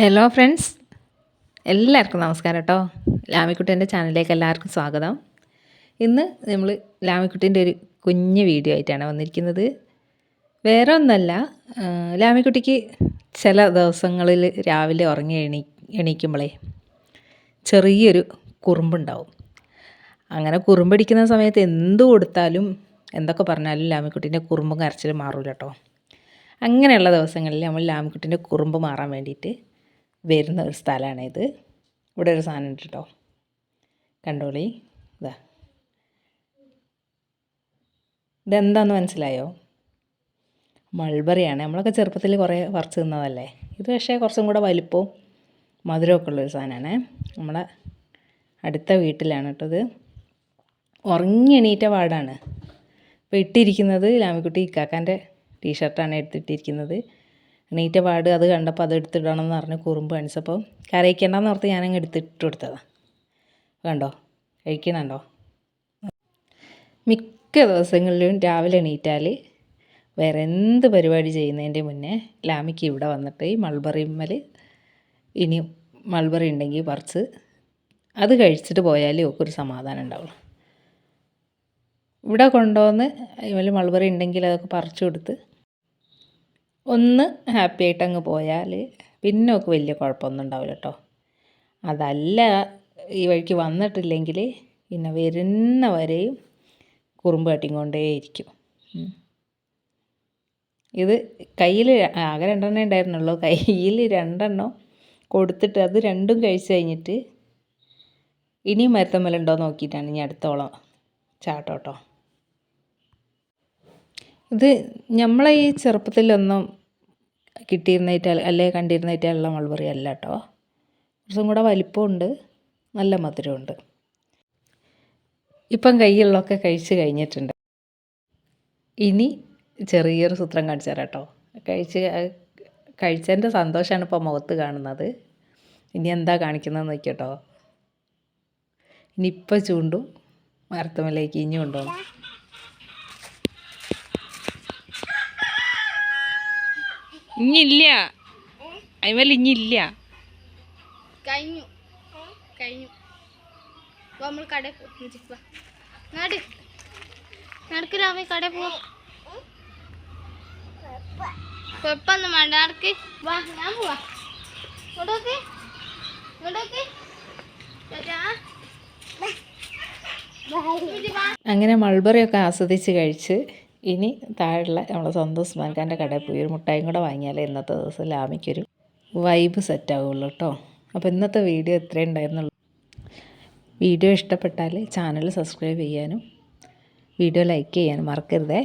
Hello friends എല്ലാവർക്കും നമസ്കാരം കേട്ടോ ലാമിക്കുട്ടീന്റെ ചാനലിലേക്ക് എല്ലാവർക്കും സ്വാഗതം. ഇന്ന് നമ്മൾ ലാമിക്കുട്ടീന്റെ ഒരു കുഞ്ഞ് വീഡിയോ ആയിട്ടാണ് വന്നിരിക്കുന്നത്. വേറെ ഒന്നല്ല ലാമിക്കുട്ടിക്ക് ചില ദിവസങ്ങളിൽ രാവിലെ ഉറങ്ങി എണീ എണീക്കുമ്പോഴേ ചെറിയൊരു കുറുമ്പുണ്ടാവും. അങ്ങനെ കുറുമ്പടിക്കുന്ന സമയത്ത് എന്ത് കൊടുത്താലും എന്തൊക്കെ പറഞ്ഞാലും ലാമിക്കുട്ടീന്റെ കുറുമ്പും കരച്ചിലും മാറൂല കേട്ടോ അങ്ങനെയുള്ള ദിവസങ്ങളിൽ നമ്മൾ ലാമിക്കുട്ടീന്റെ കുറുമ്പ് മാറാൻ വേണ്ടിയിട്ട് വരുന്ന ഒരു സ്ഥലമാണിത് ഇവിടെ ഒരു സാധനം ഉണ്ട് കേട്ടോ കണ്ടോളി. ഇതാ ഇതെന്താന്ന് മനസ്സിലായോ? മൾബറിയാണ്. നമ്മളൊക്കെ ചെറുപ്പത്തിൽ കുറേ പറിച്ച് തിന്നതല്ലേ? ഇത് പക്ഷേ കുറച്ചും കൂടെ വലിപ്പവും മധുരമൊക്കെ ഉള്ളൊരു സാധനമാണ്. നമ്മളെ അടുത്ത വീട്ടിലാണ് കേട്ടോ ഇത്. ഉറങ്ങി എണീറ്റ പാടാണ്. ഇപ്പോൾ ഇട്ടിരിക്കുന്നത് ലാമിക്കുട്ടി ഇക്കാക്കാന്റെ ടീഷർട്ടാണ് എടുത്തിട്ടിരിക്കുന്നത്. എണീറ്റ പാട് അത് കണ്ടപ്പോൾ അത് എടുത്തിടണം എന്ന് പറഞ്ഞ് കുറുമ്പ് കാണിച്ചപ്പോൾ കരയിക്കേണ്ടെന്ന് ഓർത്ത് ഞാനങ്ങ് എടുത്തിട്ട് കൊടുത്തതാണ് കണ്ടോ? കഴിക്കണുണ്ടോ? മിക്ക ദിവസങ്ങളിലും രാവിലെ എണീറ്റാൽ വേറെ എന്ത് പരിപാടി ചെയ്യുന്നതിന്റെ മുന്നേ ലാമിക്ക് ഇവിടെ വന്നിട്ട് ഈ മൾബറിമ്മൽ ഇനി മൾബറി ഉണ്ടെങ്കിൽ പറിച്ച് അത് കഴിച്ചിട്ട് പോയാലേ ഒക്കെ ഒരു സമാധാനം ഉണ്ടാവുള്ളൂ. ഇവിടെ കൊണ്ടുവന്ന് അതിൽ മൾബറി ഉണ്ടെങ്കിൽ അതൊക്കെ പറിച്ചു കൊടുത്ത് ഒന്ന് ഹാപ്പി ആയിട്ട് അങ്ങ് പോയാൽ പിന്നെ ഒക്കെ വലിയ കുഴപ്പമൊന്നും ഉണ്ടാവില്ല കേട്ടോ അതല്ല ഈ വഴിക്ക് വന്നിട്ടില്ലെങ്കിൽ പിന്നെ വരുന്ന വരെയും കുറുമ്പ് കാട്ടിക്കൊണ്ടേയിരിക്കും ഇത് കയ്യിൽ ആകെ രണ്ടെണ്ണേ ഉണ്ടായിരുന്നുള്ളൂ. കയ്യിൽ രണ്ടെണ്ണം കൊടുത്തിട്ട് അത് രണ്ടും കഴിച്ച് കഴിഞ്ഞിട്ട് ഇനിയും മരുത്തമ്മലുണ്ടോ നോക്കിയിട്ടാണ് ഇനി അടുത്തോളം ചാട്ടോ കേട്ടോ ഇത് നമ്മളെ ഈ ചെറുപ്പത്തിലൊന്നും കിട്ടിയിരുന്നേറ്റ അല്ലേ കണ്ടിരുന്നേറ്റുള്ള മൾബറി അല്ല കേട്ടോ കുറച്ചും കൂടെ വലിപ്പമുണ്ട് നല്ല മധുരമുണ്ട്. ഇപ്പം കയ്യുള്ളതൊക്കെ കഴിച്ച് കഴിഞ്ഞിട്ടുണ്ട്. ഇനി ചെറിയൊരു സൂത്രം കാണിച്ചു തരാം കേട്ടോ കഴിച്ച് കഴിച്ചതിന്റെ സന്തോഷമാണ് ഇപ്പോൾ മുഖത്ത് കാണുന്നത്. ഇനി എന്താ കാണിക്കുന്നതെന്ന് നോക്കിയോ ഇനി ഇപ്പം ചൂണ്ടും മരത്തുമലേക്ക് ഇനി കൊണ്ടുപോകണം ഇഞ്ഞില്ല. അതിമേൽ ഇഞ്ഞില്ല. കഴിഞ്ഞു. കഴിഞ്ഞു. വാ, നമ്മൾ കടയിൽ നാട് നടക്ക്. രാമി കടയിൽ പോ. കുഴപ്പമൊന്നും വേണ്ട. നടക്ക്. വാ ഞാൻ പോവാ. ഇങ്ങോട്ടോക്ക് ഇങ്ങോട്ടോക്ക്. അങ്ങനെ മൾബറിയൊക്കെ ആസ്വദിച്ച് കഴിച്ച് ഇനി താഴെയുള്ള നമ്മളെ സ്വന്തം ഉസ്മാൻഖാന്റെ കടയിൽ പോയി ഒരു മുട്ടായും കൂടെ വാങ്ങിയാലേ ഇന്നത്തെ ദിവസം ലാമിക്കൊരു വൈബ് സെറ്റാവുള്ളൂ കേട്ടോ അപ്പോൾ ഇന്നത്തെ വീഡിയോ എത്രയേ ഉണ്ടായിരുന്നുള്ളൂ. വീഡിയോ ഇഷ്ടപ്പെട്ടാൽ ചാനൽ സബ്സ്ക്രൈബ് ചെയ്യാനും വീഡിയോ ലൈക്ക് ചെയ്യാനും മറക്കരുതേ.